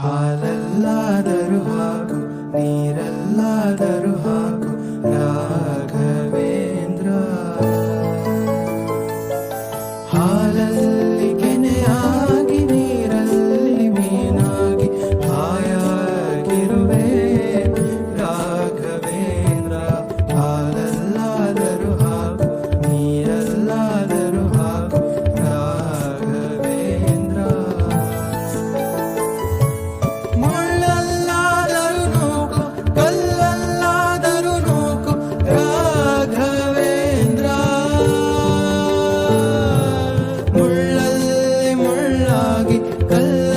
ಹಾಲಲ್ಲಾದರೂ ಹಾಕು ನೀರಲ್ಲಾದರೂ ಹಾಕು ರಾಘವೇಂದ್ರ. ಹಾಲಲ್ಲ Uh.